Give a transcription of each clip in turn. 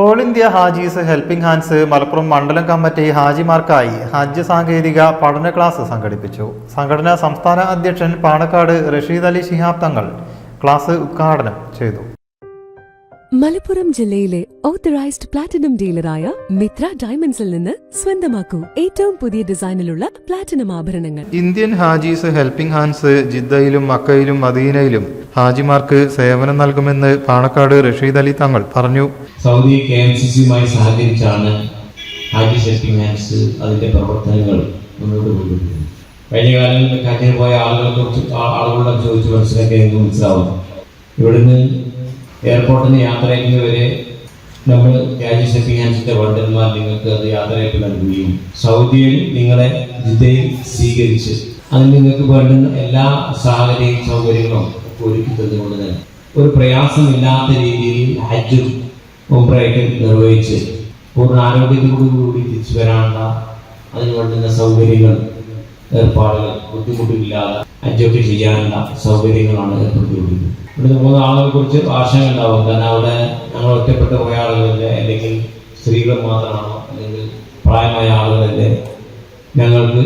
All India Hajis helping hands Malappuram മണ്ഡലം committee ഹാജിമാർക്കായി ഹജ്ജ് സാങ്കേതിക പഠന ക്ലാസ് സംഘടിപ്പിച്ചു. സംഘടന സംസ്ഥാന അധ്യക്ഷൻ പാണക്കാട് റഷീദ് അലി ശിഹാബ് തങ്ങൾ ക്ലാസ് ഉദ്ഘാടനം ചെയ്തു. മലപ്പുറം ജില്ലയിലെ ഓത്തറൈസ്ഡ് പ്ലാറ്റിനം ഡീലറായ മിത്ര ഡയമണ്ട്സിൽ നിന്ന് സ്വന്തമാക്കൂ ഏറ്റവും പുതിയ ഡിസൈനിലുള്ള പ്ലാറ്റിനം ആഭരണങ്ങൾ. ഇന്ത്യൻ ഹാജീസ് ഹെൽപ്പിംഗ് ഹാൻഡ്സ് ജിദ്ദയിലും മക്കയിലും മദീനയിലും ഹാജിമാർക്ക് സേവനം നൽകുമെന്ന് പാണക്കാട് റഷീദ് അലി തങ്ങൾ പറഞ്ഞു. സൗദി കെ എം സി സിയുമായി സഹകരിച്ചാണ് ഹാജി ഹെൽപ്പിംഗ് ഹാൻഡ്സ് അതിന്റെ പ്രവർത്തനങ്ങൾ മുന്നോട്ട് കഴിഞ്ഞ കാലങ്ങളിൽ ഹജ്ജിന് പോയ ആളുകളെ കുറിച്ച് ആളുകളോട് ചോദിച്ച് മനസ്സിലാക്കിയ എനിക്ക് മനസ്സിലാവും. ഇവിടുന്ന് എയർപോർട്ടിൽ നിന്ന് യാത്രയ്ക്കുന്നവരെ നമ്മൾ രാജ്യസഭിയാൻസിന്റെ വണ്ടന്മാർ നിങ്ങൾക്ക് അത് യാത്രയപ്പ് നൽകുകയും സൗദിയിൽ നിങ്ങളെ ജിദ്ദയിൽ സ്വീകരിച്ച് അതിന് നിങ്ങൾക്ക് വേണ്ടുന്ന എല്ലാ സാഹചര്യവും സൗകര്യങ്ങളും ഒരുക്കി തന്നുകൊണ്ട് തന്നെ ഒരു പ്രയാസമില്ലാത്ത രീതിയിൽ ഹജ്ജും ഉംറയൊക്കെ നിർവഹിച്ച് പൂർണ ആരോഗ്യത്തോടുകൂടി തിരിച്ചു വരാനുള്ള അതിന് വേണ്ടുന്ന സൗകര്യങ്ങൾ ഏർപ്പാടുകൾ ബുദ്ധിമുട്ടില്ലാതെ ഹജ്ജൊക്കെ ചെയ്യാനുള്ള സൗകര്യങ്ങളാണ് ഏർപ്പെടുത്തിയിരിക്കുന്നത്. ഇവിടെ മൂന്ന് ആളുകളെ കുറിച്ച് ഭാഷകൾ ഉണ്ടാവും കാരണം അവിടെ ഞങ്ങൾ ഒറ്റപ്പെട്ട പോയ ആളുകളിലെ അല്ലെങ്കിൽ സ്ത്രീകൾ മാത്രമാണോ? അല്ലെങ്കിൽ പ്രായമായ ആളുകളല്ലേ? ഞങ്ങൾക്ക്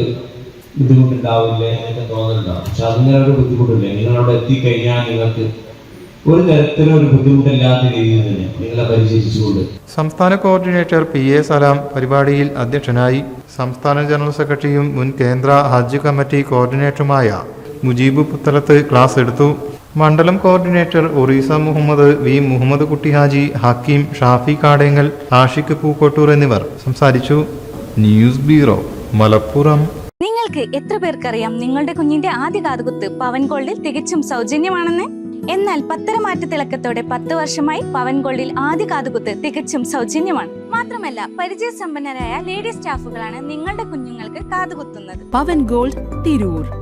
ബുദ്ധിമുട്ടുണ്ടാവില്ലേ എന്നൊക്കെ തോന്നലുണ്ടാവും. പക്ഷെ അതിങ്ങനെ ഒരു ബുദ്ധിമുട്ടില്ല. നിങ്ങളവിടെ എത്തിക്കഴിഞ്ഞാൽ നിങ്ങൾക്ക് ഒരു തരത്തിലും ഒരു ബുദ്ധിമുട്ടില്ലാത്ത രീതിയിൽ തന്നെ നിങ്ങളെ പരിചരിച്ചുകൊണ്ട്. സംസ്ഥാന കോർഡിനേറ്റർ പി എ സലാം പരിപാടിയിൽ അധ്യക്ഷനായി സംസ്ഥാന ജനറൽ സെക്രട്ടറിയും മുൻ കേന്ദ്ര ഹജ്ജ് കമ്മിറ്റി കോർഡിനേറ്ററുമായ മുജീബ് പുത്തലത്ത് ക്ലാസ് എടുത്തു. മണ്ഡലം കോർഡിനേറ്റർ ഒറീസ മുഹമ്മദ് വി. മുഹമ്മദ് കുട്ടി ഹാജി ഹക്കീം ഷാഫി കാടേങ്ങൽ ആഷിഖ് പൂക്കോട്ടൂർ എന്നിവർ സംസാരിച്ചു. News bureau Malappuram. നിങ്ങൾക്ക് എത്ര പേർക്കറിയാം നിങ്ങളുടെ കുഞ്ഞിന്റെ ആദ്യ കാതുകുത്ത് പവൻ ഗോൾഡിൽ തികച്ചും സൗജന്യമാണെന്ന്? എന്നാൽ പത്തരമാറ്റ തിളക്കത്തോടെ പത്ത് വർഷമായി പവൻ ഗോൾഡിൽ ആദ്യ കാതുകുത്ത് തികച്ചും സൗജന്യമാണ്. മാത്രമല്ല പരിചയസമ്പന്നരായ ലേഡി സ്റ്റാഫുകളാണ് നിങ്ങളുടെ കുഞ്ഞുങ്ങൾക്ക് കാതുകുത്തുന്നത്. Pavan gold Tirur.